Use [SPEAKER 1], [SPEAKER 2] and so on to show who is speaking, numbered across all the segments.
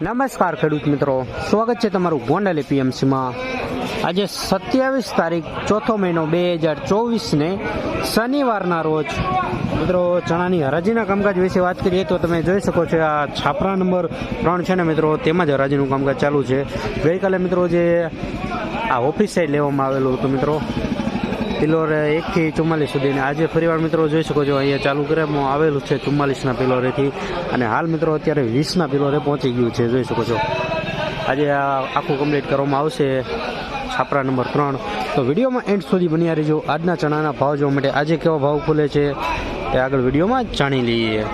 [SPEAKER 1] નમસ્કાર ખેડૂત મિત્રો. સ્વાગત છે તમારું ગોંડલ એપીએમસીમાં. આજે સત્યાવીસ તારીખ, ચોથો મહિનો બે હજાર ચોવીસને શનિવારના રોજ. મિત્રો, ચણાની હરાજીના કામકાજ વિશે વાત કરીએ તો તમે જોઈ શકો છો, આ છાપરા નંબર ત્રણ છે ને મિત્રો તેમાં જ હરાજીનું કામકાજ ચાલુ છે. ગઈકાલે મિત્રો જે આ ઓફિસ સાઈડ લેવામાં આવેલું હતું મિત્રો પિલોર એકથી ચુમ્માલીસ સુધી અને આજે ફરીવાર મિત્રો જોઈ શકો છો અહીંયા ચાલુ કરવામાં આવેલું છે ચુમ્માલીસના પિલોરેથી અને હાલ મિત્રો અત્યારે વીસના પિલોરે પહોંચી ગયું છે જોઈ શકો છો આજે આ આખું કમ્પ્લીટ કરવામાં આવશે છાપરા નંબર ત્રણ તો વિડીયોમાં એન્ડ સુધી બન્યા રહેજો આજના ચણાના ભાવ જોવા માટે આજે કેવો ભાવ ખુલે છે એ આગળ વિડીયોમાં જાણી લઈએ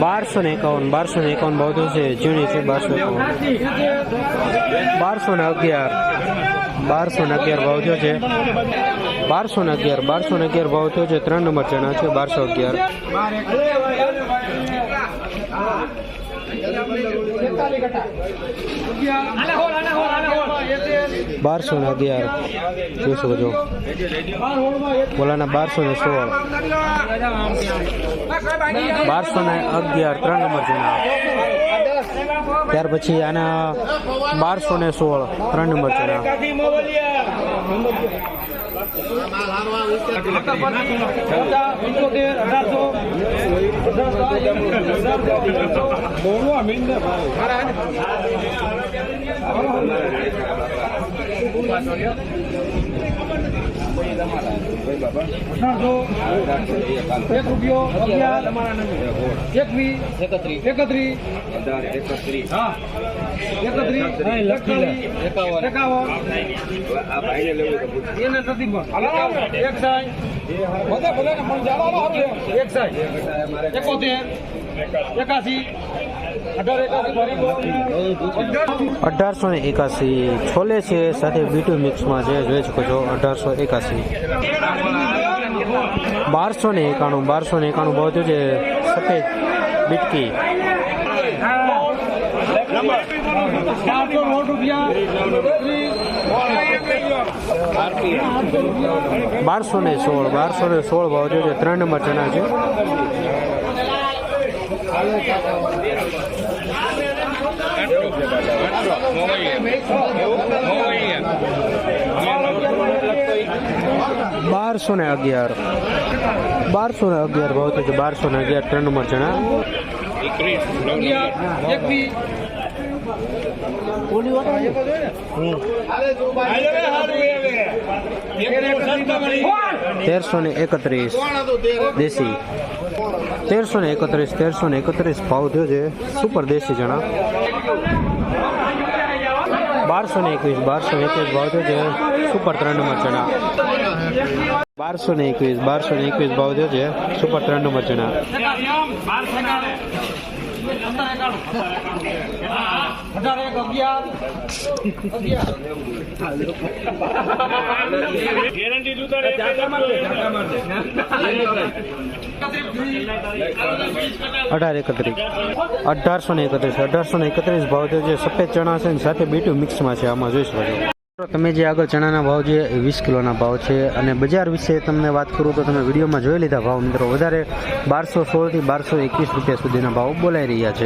[SPEAKER 1] બારસો ને એકાવન, બારસો ને એકાવન ભાવ છે ઝીણી છે બારસો એકાવન. બારસો ને અગિયાર, બારસો ને અગિયાર ભાવ છે. બારસો ને અગિયાર, બારસો ને અગિયાર ભાવ થયો છે, ત્રણ નંબર ચણા છે, બારસો અગિયાર. બારસો ને અગિયાર. જોશો જો. બોલાના બારસો ને સોળ. બારસો ને અગિયાર, ત્રણ નંબર ચણા. ત્યાર પછી આના બારસો ને સોળ, ત્રણ નંબર ચણા.
[SPEAKER 2] અઢારસો એક રૂપિયો અગિયાર એકવીસ એકત્રીસ હા એકત્રીસ. એકતાલીસ એકાવન એને નથી પણ એક સાઈ બધા બધા પણ ચાલો એક સાઈ એકોતેર એકાસી
[SPEAKER 1] અઢારસો ને એકાસી છોલે છે, સાથે બીટુ મિક્સમાં છે જોઈ શકો છો, અઢારસો એકાસી બારસો ને એકાણું, બારસો ને એકાણું ભાવ છે સફેદ બીટકી. બારસો ને સોળ, બારસો ને સોળ ભાવ થયો છે ત્રણ નંબર ચણા છે. બારસો ને અગિયાર. બારસો ને અગિયાર ભાવ થયો છે. બારસો ને અગિયાર ત્રણ નંબર
[SPEAKER 2] એકવીસ
[SPEAKER 1] તેરસો ને એકત્રીસ દેશી. તેરસો ને એકત્રીસ, તેરસો ને એકત્રીસ ભાવ થયો છે. સુપર દેશી જણા બારસો ને એકવીસ, બારસો ને એકવીસ ભાવ થયો છે. સુપર ત્રણ નંબર ચણા. બારસો ને એકવીસ, બારસો ને એકવીસ ભાવ થયો છે. સુપર ત્રણ નંબર ચણા.
[SPEAKER 2] અઢાર એક અગિયાર
[SPEAKER 1] એકત્રીસ. અઢારસો ને એકત્રીસ. અઢારસો ને એકત્રીસ ભાવ છે. સફેદ ચણા છે સાથે બીટું મિક્સમાં છે. આમાં જોઈ તમે જે આગળ ચણાના ભાવ છે એ વીસ કિલોના ભાવ છે અને બજાર વિશે તમને વાત કરું તો તમે વિડીયોમાં જોઈ લીધા ભાવ મિત્રો. વધારે બારસો સોળથી બારસો એકવીસ રૂપિયા સુધીના ભાવ બોલાઈ રહ્યા છે.